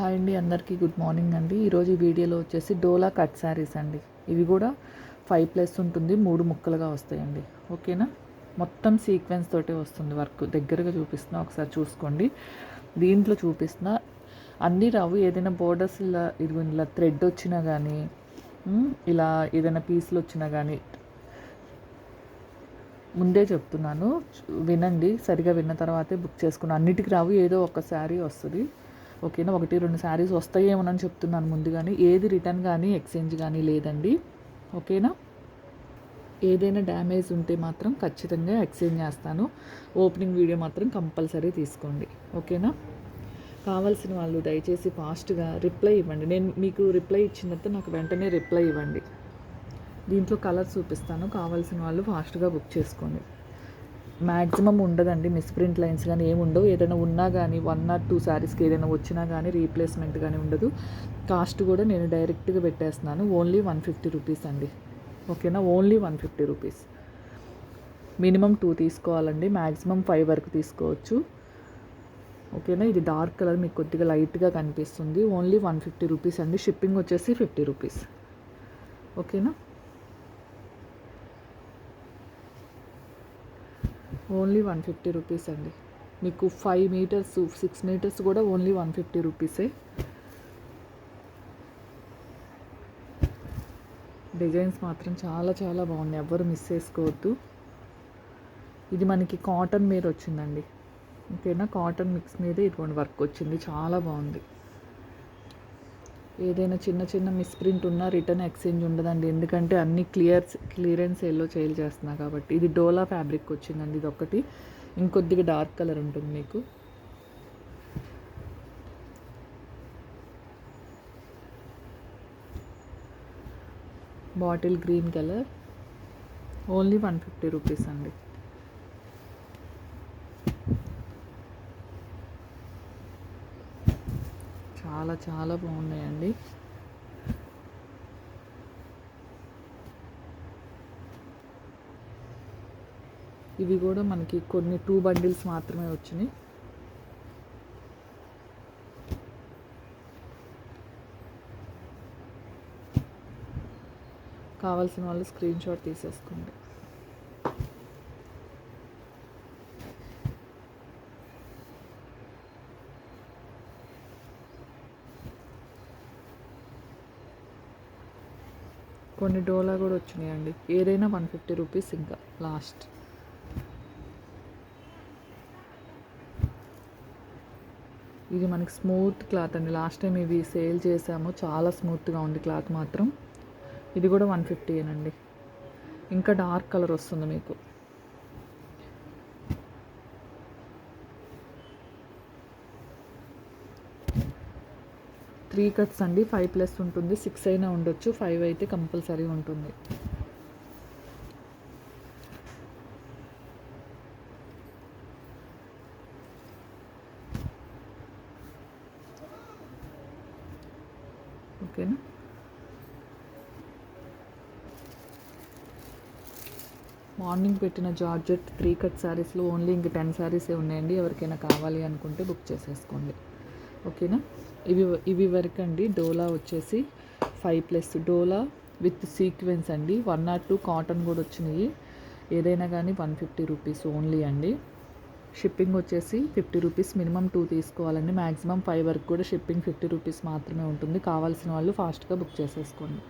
Hi అండి అందరికీ good morning అండి. ఈరోజు ఈ వీడియోలో వచ్చేసి డోలా కట్ శారీస్ అండి. ఇవి కూడా ఫైవ్ ప్లస్ ఉంటుంది మూడు ముక్కలుగా వస్తాయండి. ఓకేనా? మొత్తం సీక్వెన్స్ తోటే వస్తుంది వర్క్. దగ్గరగా చూపిస్తున్నా ఒకసారి చూసుకోండి. దీంట్లో చూపిస్తున్నా అన్నీ రావు. ఏదైనా బోర్డర్స్ ఇలా ఇదిగో ఇలా థ్రెడ్ వచ్చినా కానీ ఇలా ఏదైనా పీసులు వచ్చినా కానీ ముందే చెప్తున్నాను. వినండి సరిగా విన్న తర్వాతే బుక్ చేసుకున్నాను అన్నిటికి రావు ఏదో ఒక శారీ వస్తుంది. ఓకేనా? ఒకటి రెండు శారీస్ వస్తాయేమోనని చెప్తున్నాను ముందుగానే. ఏది రిటర్న్ కానీ ఎక్స్చేంజ్ కానీ లేదండి. ఓకేనా? ఏదైనా డ్యామేజ్ ఉంటే మాత్రం ఖచ్చితంగా ఎక్స్చేంజ్ చేస్తాను. ఓపెనింగ్ వీడియో మాత్రం కంపల్సరీ తీసుకోండి. ఓకేనా? కావాల్సిన వాళ్ళు దయచేసి ఫాస్ట్గా రిప్లై ఇవ్వండి. నేను మీకు రిప్లై ఇచ్చినట్టు నాకు వెంటనే రిప్లై ఇవ్వండి. దీంట్లో కలర్ చూపిస్తాను. కావాల్సిన వాళ్ళు ఫాస్ట్గా బుక్ చేసుకోండి. మ్యాక్సిమం ఉండదండి మిస్ప్రింట్ లైన్స్ కానీ ఏమి ఉండవు. ఏదైనా ఉన్నా కానీ వన్ ఆర్ టూ శారీస్కి ఏదైనా వచ్చినా కానీ రీప్లేస్మెంట్ కానీ ఉండదు. కాస్ట్ కూడా నేను డైరెక్ట్గా పెట్టేస్తున్నాను. ఓన్లీ వన్ ఫిఫ్టీ రూపీస్ అండి. ఓకేనా only one fifty rupees minimum two తీసుకోవాలండి. మ్యాక్సిమం ఫైవ్ వరకు తీసుకోవచ్చు. ఓకేనా ఇది డార్క్ కలర్ మీకు కొద్దిగా లైట్గా కనిపిస్తుంది. ఓన్లీ వన్ ఫిఫ్టీ రూపీస్ అండి. షిప్పింగ్ వచ్చేసి ఫిఫ్టీ రూపీస్ ఓకేనా ఓన్లీ వన్ ఫిఫ్టీ రూపీస్ అండి. మీకు ఫైవ్ మీటర్స్ సిక్స్ మీటర్స్ కూడా ఓన్లీ వన్ ఫిఫ్టీ రూపీసే. డిజైన్స్ మాత్రం చాలా చాలా బాగున్నాయి. ఎవ్వరు మిస్ చేసుకోవద్దు. ఇది మనకి కాటన్ మీద వచ్చిందండి. ఓకేనా? కాటన్ మిక్స్ మీద ఇటువంటి వర్క్ వచ్చింది. చాలా బాగుంది. ఏదైనా చిన్న చిన్న మిస్ప్రింట్ ఉన్నా రిటర్న్ ఎక్స్చేంజ్ ఉండదండి. ఎందుకంటే అన్ని క్లియర్ క్లియరెన్స్ ఎల్లో చేయాలి చేస్తున్నా కాబట్టి. ఇది డోలా ఫ్యాబ్రిక్ వచ్చిందండి ఇది ఒకటి ఇంకొద్దిగా డార్క్ కలర్ ఉంటుంది మీకు. Bottle green colour only one fifty rupees అండి. చాలా చాలా బాగున్నాయండి. ఇవి కూడా మనకి కొన్ని టూ బండిల్స్ మాత్రమే వచ్చినాయి. కావాల్సిన వాళ్ళు స్క్రీన్ షాట్ తీసేసుకోండి. కొన్ని డోలా కూడా వచ్చినాయండి. ఏదైనా వన్ ఫిఫ్టీ రూపీస్ ఇంకా లాస్ట్. ఇది మనకి స్మూత్ క్లాత్ అండి. లాస్ట్ టైం ఇవి సేల్ చేసాము. చాలా స్మూత్గా ఉంది క్లాత్ మాత్రం. ఇది కూడా వన్ ఫిఫ్టీయేనండి ఇంకా డార్క్ కలర్ వస్తుంది మీకు. త్రీ కట్స్ అండి ఫైవ్ ప్లస్ ఉంటుంది. సిక్స్ అయినా ఉండొచ్చు. ఫైవ్ అయితే కంపల్సరీ ఉంటుంది. ఓకేనా? మార్నింగ్ పెట్టిన జార్జెట్ త్రీ కట్ శారీస్లో ఓన్లీ ఇంక టెన్ శారీసే ఉన్నాయండి. ఎవరికైనా కావాలి అనుకుంటే బుక్ చేసేసుకోండి. ఓకేనా? ఇవి ఇవి వరకు అండి. డోలా వచ్చేసి ఫైవ్ ప్లస్ డోలా విత్ సీక్వెన్స్ అండి. వన్ నాట్ టూ కాటన్ కూడా వచ్చినాయి. ఏదైనా కానీ వన్ ఫిఫ్టీ రూపీస్ ఓన్లీ అండి. షిప్పింగ్ వచ్చేసి ఫిఫ్టీ రూపీస్ మినిమం టూ తీసుకోవాలండి. మ్యాక్సిమం ఫైవ్ వరకు కూడా షిప్పింగ్ ఫిఫ్టీ రూపీస్ మాత్రమే ఉంటుంది. కావాల్సిన వాళ్ళు ఫాస్ట్గా బుక్ చేసేసుకోండి.